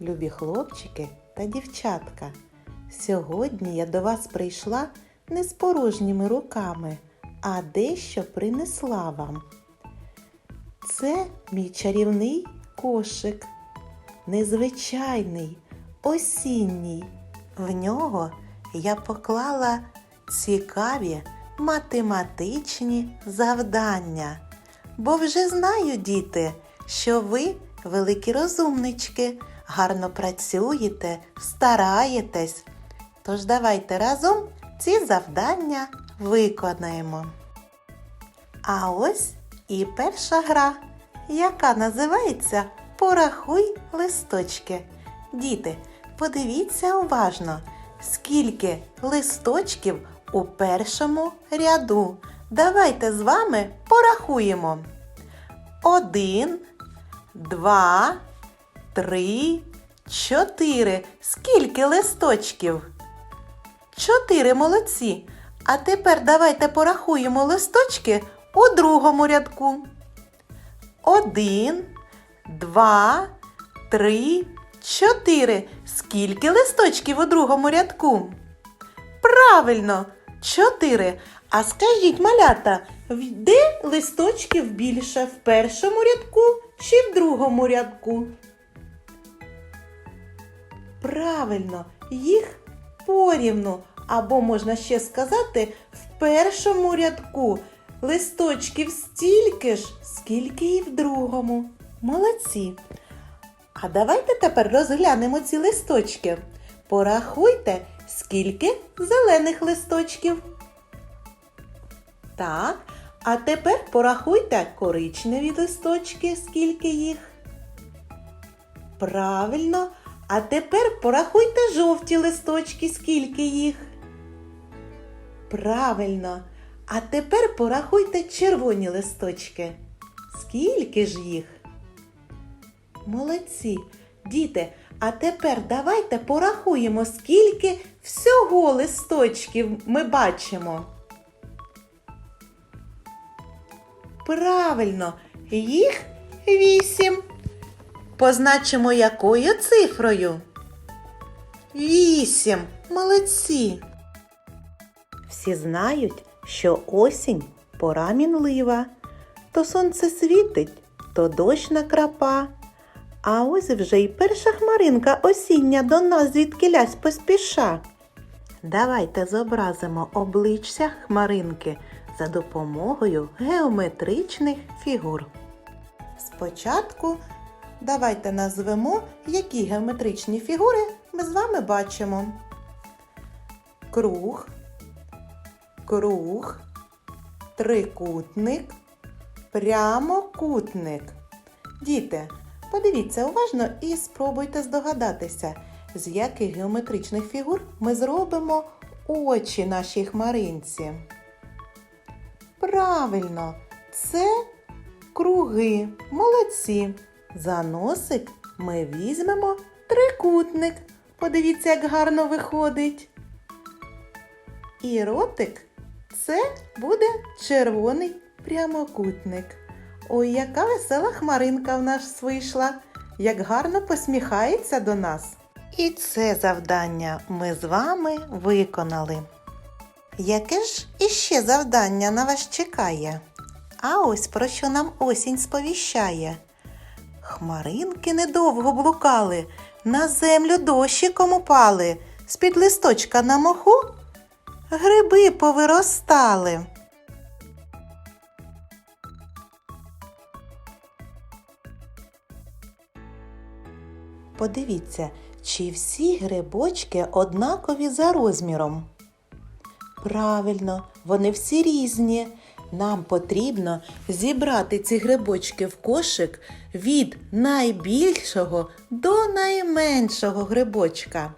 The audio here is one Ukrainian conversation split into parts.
любі хлопчики та дівчатка. Сьогодні я до вас прийшла не з порожніми руками, а дещо принесла вам. Це мій чарівний кошик, незвичайний, осінній. В нього я поклала цікаві математичні завдання. Бо вже знаю, діти, що ви великі розумнички, гарно працюєте, стараєтесь. Тож давайте разом ці завдання виконаємо. А ось і перша гра, яка називається Порахуй листочки. Діти, подивіться уважно, скільки листочків у першому ряду. Давайте з вами порахуємо. Один, два, три, чотири. Скільки листочків? Чотири молодці. А тепер давайте порахуємо листочки у другому рядку. Один, два, три, чотири. Скільки листочків у другому рядку? Правильно, чотири. А скажіть, малята, де листочків більше? В першому рядку другому рядку? Правильно, їх порівну. Або можна ще сказати, в першому рядку листочків стільки ж, скільки і в другому. Молодці. А давайте тепер розглянемо ці листочки. Порахуйте, скільки зелених листочків. Так, а тепер порахуйте коричневі листочки, скільки їх. Правильно. А тепер порахуйте жовті листочки, скільки їх. Правильно. А тепер порахуйте червоні листочки. Скільки ж їх? Молодці. Діти, а тепер давайте порахуємо, скільки всього листочків ми бачимо. Правильно, їх вісім. Позначимо якою цифрою? Вісім. Молодці. Всі знають, що осінь пора мінлива. То сонце світить, то дощ накрапа. А ось вже й перша хмаринка осіння до нас звідкилясь поспіша. Давайте зобразимо обличчя хмаринки за допомогою геометричних фігур. Спочатку давайте назвемо, які геометричні фігури ми з вами бачимо. Круг, круг, трикутник, прямокутник. Діти, подивіться уважно і спробуйте здогадатися, з яких геометричних фігур ми зробимо очі нашій хмаринці. Правильно, це круги. Молодці. За носик ми візьмемо трикутник. Подивіться, як гарно виходить. І ротик це буде червоний прямокутник. Ой, яка весела хмаринка в нас вийшла, як гарно посміхається до нас. І це завдання ми з вами виконали. Яке ж іще завдання на вас чекає? А ось про що нам осінь сповіщає. Хмаринки недовго блукали, на землю дощиком упали, з-під листочка на моху гриби повиростали. Подивіться, чи всі грибочки однакові за розміром. Правильно, вони всі різні. Нам потрібно зібрати ці грибочки в кошик від найбільшого до найменшого грибочка.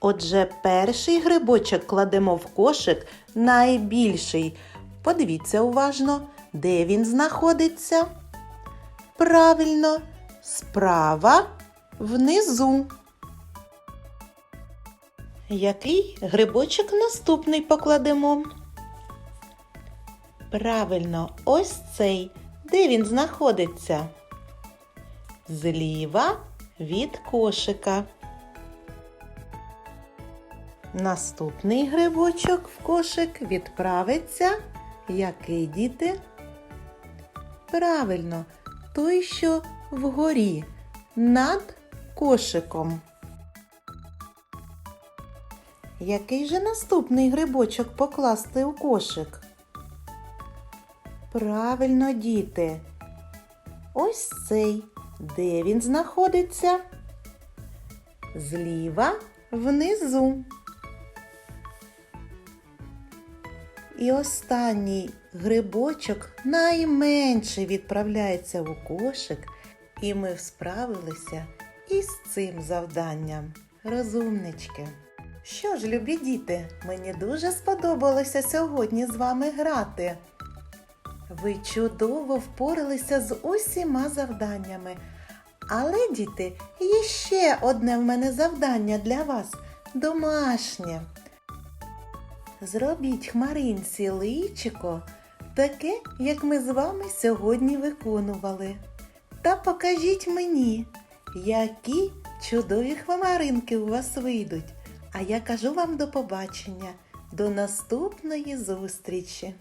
Отже, перший грибочок кладемо в кошик найбільший. Подивіться уважно, де він знаходиться. Правильно, справа внизу. Який грибочок наступний покладемо? Правильно, ось цей. Де він знаходиться? Зліва від кошика. Наступний грибочок в кошик відправиться. Який діти? Правильно, той, що вгорі, над кошиком. Який же наступний грибочок покласти у кошик? Правильно, діти. Ось цей. Де він знаходиться? Зліва внизу. І останній грибочок найменший відправляється у кошик, і ми справилися із цим завданням. Розумнички. Що ж, любі діти, мені дуже сподобалося сьогодні з вами грати. Ви чудово впоралися з усіма завданнями. Але, діти, є ще одне в мене завдання для вас домашнє. Зробіть хмаринці личико таке, як ми з вами сьогодні виконували. Та покажіть мені, які чудові хмаринки у вас вийдуть. А я кажу вам до побачення, до наступної зустрічі!